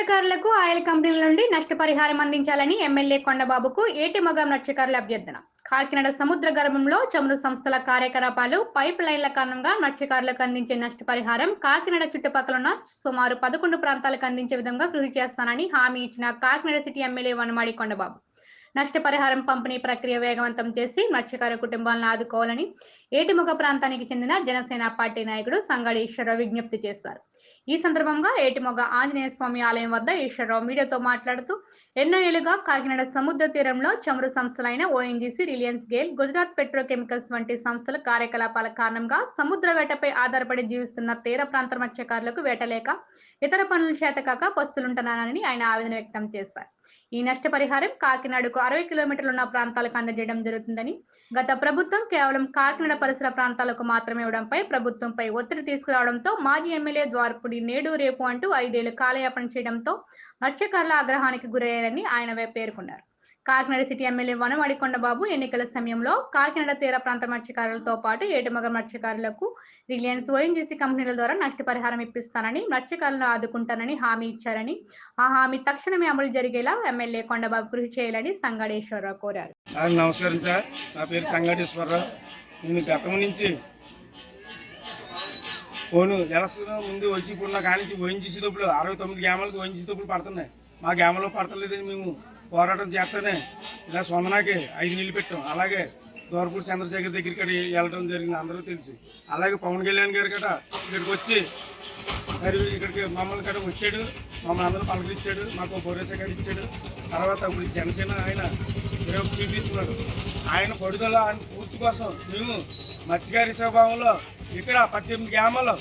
మత్స్యకారులకు ఆయిల్ కంపెనీల నుండి నష్టపరిహారం అందించాలని ఎమ్మెల్యే కొండబాబుకు ఏటి మగం మత్స్యకారుల అభ్యర్థన. కాకినాడ సముద్ర గర్భంలో చమురు సంస్థల కార్యకలాపాలు పైప్ లైన్ల కారణంగా మత్స్యకారులకు అందించే నష్టపరిహారం కాకినాడ చుట్టుపక్కల ఉన్న సుమారు పదకొండు ప్రాంతాలకు అందించే విధంగా కృషి చేస్తానని హామీ ఇచ్చిన కాకినాడ సిటీ ఎమ్మెల్యే వనమాడి కొండబాబు. నష్టపరిహారం పంపిణీ ప్రక్రియ వేగవంతం చేసి మత్స్యకార కుటుంబాలను ఆదుకోవాలని ఏటిముగ ప్రాంతానికి చెందిన జనసేన పార్టీ నాయకుడు సంగడి ఈశ్వరరావు విజ్ఞప్తి చేశారు. ఈ సందర్భంగా ఏటిమొగ ఆంజనేయ స్వామి ఆలయం వద్ద ఈశ్వరరావు మీడియాతో మాట్లాడుతూ ఎన్నో ఏళ్ళుగా కాకినాడ సముద్ర తీరంలో చమురు సంస్థలైన ONGC Reliance GAIL Gujarat petrochemicals వంటి సంస్థల కార్యకలాపాల కారణంగా సముద్ర వేటపై ఆధారపడి జీవిస్తున్న తీర ప్రాంత మత్స్యకారులకు వేటలేక ఇతర పనుల చేతకాక పస్తులుంటున్నానని ఆయన ఆవేదన వ్యక్తం చేశారు. ఈ నష్టపరిహారం కాకినాడకు అరవై కిలోమీటర్లు ఉన్న ప్రాంతాలకు అందజేయడం జరుగుతుందని గత ప్రభుత్వం కేవలం కాకినాడ పరిసర ప్రాంతాలకు మాత్రమే ఇవ్వడంపై ప్రభుత్వంపై ఒత్తిడి తీసుకురావడంతో మాజీ ఎమ్మెల్యే ద్వారపుడి నేడు రేపు అంటూ ఐదేళ్ళు కాలయాపన చేయడంతో మత్స్యకారుల ఆగ్రహానికి గురయ్యారని ఆయన పేర్కొన్నారు. కాకినాడ సిటీ ఎమ్మెల్యే వనవాడి కొండబాబు ఎన్నికల సమయంలో కాకినాడ తీర ప్రాంత మత్స్యకారులతో పాటు ఏటుమగ మత్స్యకారులకు రిలయన్స్ ఓఎన్జీసీ కంపెనీల ద్వారా నష్టపరిహారం ఇప్పిస్తానని మత్స్యకారులను ఆదుకుంటానని హామీ ఇచ్చారని ఆ హామీ తక్షణమే అమలు జరిగేలా ఎమ్మెల్యే కొండబాబు కృషి చేయాలని సంగడేశ్వరరావు కోరారు. నమస్కారం సార్. నా పేరు సంగడేశ్వరరావు. నేను గతం నుంచి ఫోను ఎలక్షన్ ముందు వైసీపీ ఉన్న ఓఎన్జీసీ ఓయించేసేటప్పుడు అరవై తొమ్మిది గ్రామాలకు ఓఎన్జీసీ ఓయించేటప్పుడు పడుతున్నాయి. మా గ్రామంలో పడతలేదని మేము పోరాటం చేస్తేనే ఇలా సొందనాకి ఐదు నీళ్ళు పెట్టాం. అలాగే దూరపూడి చంద్రశేఖర్ దగ్గరికి వెళ్ళడం జరిగింది అందరూ తెలిసి. అలాగే పవన్ కళ్యాణ్ గారు కట ఇక్కడికి వచ్చి మరి ఇక్కడికి మమ్మల్ని కట వచ్చాడు మమ్మల్ని అందరూ పలకరించాడు మాకు భరోసా కూడా ఇచ్చాడు. తర్వాత ఇప్పుడు జనసేన ఆయన వేరే ఒక సీట్ తీసుకున్నాడు. ఆయన పడుదల ఆయన పూర్తి కోసం మేము మత్స్యకారి స్వభావంలో ఇక్కడ పద్దెనిమిది గ్రామాల్లో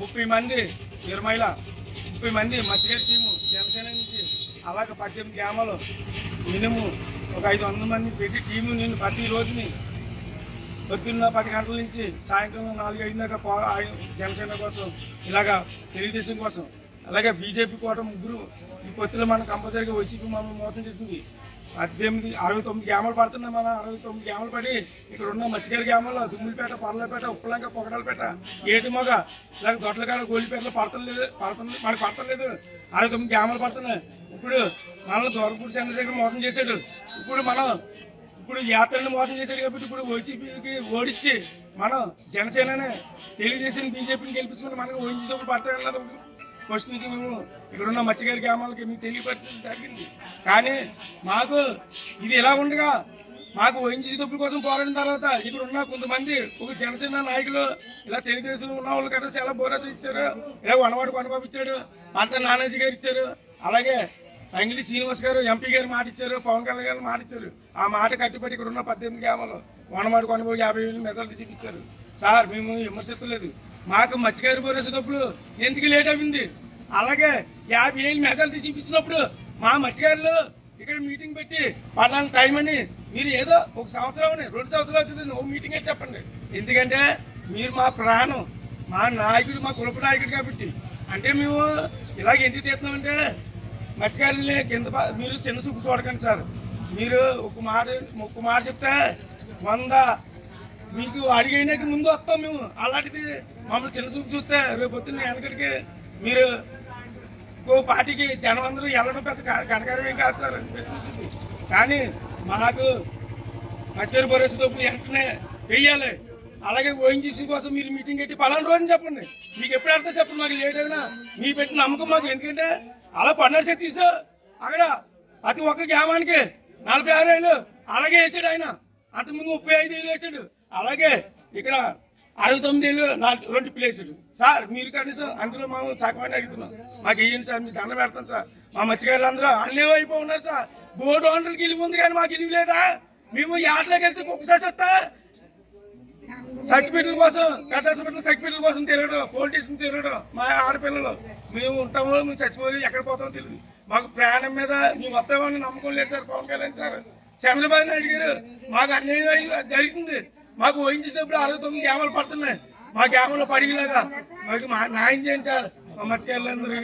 ముప్పై మంది ఇరవైల ముప్పై మంది మత్స్యకారి టీము జనసేన నుంచి అలాగే పద్దెనిమిది గ్రామాలు మినిమం ఒక ఐదు వందల మంది పెట్టి టీము నేను ప్రతి రోజుని పొద్దున్న పది గంటల నుంచి సాయంత్రం నాలుగు ఐదు దాకా జనసేన కోసం ఇలాగా తెలుగుదేశం కోసం అలాగే బీజేపీ కూడా ముగ్గురు ఈ పొత్తులు మన కంపల్సరీగా వైసీపీ మనం మోసం చేసింది. పద్దెనిమిది అరవై తొమ్మిది గ్యామలు పడుతున్నాయి మన అరవై తొమ్మిది గ్యామలు పడి ఇక్కడ ఉన్న మత్స్యకారి గ్రామాల్లో దుమ్ములపేట పర్లపేట ఉప్పలంక పొగడలపేట ఏటిమొగ ఇలాగ దొడ్లకాడ గోలిపేటలో పడతలేదు పడుతుంది మనకు పడతలేదు. అరవై తొమ్మిది గ్యామలు పడుతున్నాయి. ఇప్పుడు మనల్ని దూరపూడి చంద్రశేఖర్ మోసం చేశాడు. ఇప్పుడు మనం ఇప్పుడు యాత్రలను మోసం చేశాడు కాబట్టి ఇప్పుడు వైసీపీకి ఓడించి మనం జనసేననే తెలుగుదేశం బీజేపీని గెలిపించుకుని మనకు ఊహించేటప్పుడు పడతాయి ఫస్ట్ నుంచి మేము ఇక్కడున్న మత్స్యగారి గ్రామాలకి మీకు తెలియపరచడం జరిగింది. కానీ మాకు ఇది ఎలా ఉండగా మాకు ఊహించేటప్పుడు కోసం పోరాడిన తర్వాత ఇక్కడ ఉన్న కొంతమంది ఒక జనసేన నాయకులు ఇలా తెలుగుదేశం ఉన్న వాళ్ళు కదా చాలా పోరాటం ఇచ్చారు. ఇలా వనవాడు కొనబాబు ఇచ్చాడు అంత నానాజీ గారు ఇచ్చారు. అలాగే అంగిలి శ్రీనివాస్ గారు ఎంపీ గారు మాట ఇచ్చారు పవన్ కళ్యాణ్ గారు మాట ఇచ్చారు. ఆ మాట కట్టుబడి ఇక్కడ ఉన్న పద్దెనిమిది గ్రామాలు వనమాడు కొనుగోలు యాభై వేలు మెజార్టీ చూపించారు. సార్ మేము విమర్శించలేదు. మాకు మత్స్యకారు పోరేసేటప్పుడు ఎందుకు లేట్ అయింది? అలాగే యాభై వేలు మెజార్టీ చూపించినప్పుడు మా మత్స్యకారులు ఇక్కడ మీటింగ్ పెట్టి పలానా టైం అని మీరు ఏదో ఒక సంవత్సరం రెండు సంవత్సరాలు అవుతుంది ఓ మీటింగ్ అని చెప్పండి. ఎందుకంటే మీరు మా ప్రాణం మా నాయకుడు మా కులపు నాయకుడు కాబట్టి. అంటే మేము ఇలాగ ఎందుకు తీస్తున్నామంటే మత్స్యకారుల్ని కింద మీరు చిన్న చూపు చూడకండి సార్. మీరు ఒక మాట ఒక మాట చెప్తే వంద మీకు అడిగైనాక ముందు వస్తాం మేము. అలాంటిది మమ్మల్ని చిన్న చూపు చూస్తే రేపు పొద్దున్న వెనకడికి మీరు ఇంకో పార్టీకి జనం అందరూ వెళ్ళడం పెద్ద క- కనకారం ఏం కాదు సార్ అనిపించింది కానీ మాకు మచ్చేరు భరోసా డబ్బులు వెంటనే వెయ్యాలి. అలాగే ఓఎన్జీసీ కోసం మీరు మీటింగ్ పెట్టి పలానా రోజుని చెప్పండి. మీకు ఎప్పుడు అర్థం చెప్పండి మాకు లేట్ అయినా మీ పెట్టిన నమ్మకం మాకు. ఎందుకంటే అలా పన్నెండు శక్తి తీసా అక్కడ ప్రతి ఒక్క గ్రామానికి నలభై ఆరు ఏళ్ళు అలాగే వేసాడు ఆయన. అంతకుముందు ముప్పై ఐదు ఏళ్ళు వేసాడు. అలాగే ఇక్కడ అరవై తొమ్మిది ఏళ్ళు నాలుగు రెండు ప్లేసులు. సార్ మీరు కనీసం అందులో మేము సగమని అడుగుతున్నాం. మాకు ఇవ్వండి సార్? మీకు దండం పెడతాం సార్. మా మత్స్యకారులు అందరూ అన్నీ అయిపోయి ఉన్నారు సార్. బోర్డు ఓనర్కి ఇల్లు ఉంది కానీ మాకు ఇల్లు లేదా? మేము యాట్లోకి వెళ్తే ఒక్కసారి వస్తా సర్టిఫికెట్ల కోసం పెద్ద హాస్పిటల్ సర్టిఫికెట్ల కోసం తిరగడం పోలీస్ స్టేషన్ తిరగడం మా ఆడపిల్లలు. మేము ఉంటామో మేము చచ్చిపోయి ఎక్కడ పోతామో తెలియదు. మాకు ప్రాణం మీద మేము వస్తామని నమ్మకం లేదు సార్ పవన్ కళ్యాణ్ సార్. చంద్రబాబు నాయుడు గారు మాకు అన్యాయం జరిగింది. మాకు వహించేటప్పుడు అరవై తొమ్మిది గ్రామాలు పడుతున్నాయి. మా గ్రామంలో పడిగలాగా మాకు మా న్యాయం చేయండి సార్. మా మత్స్యకారులందరూ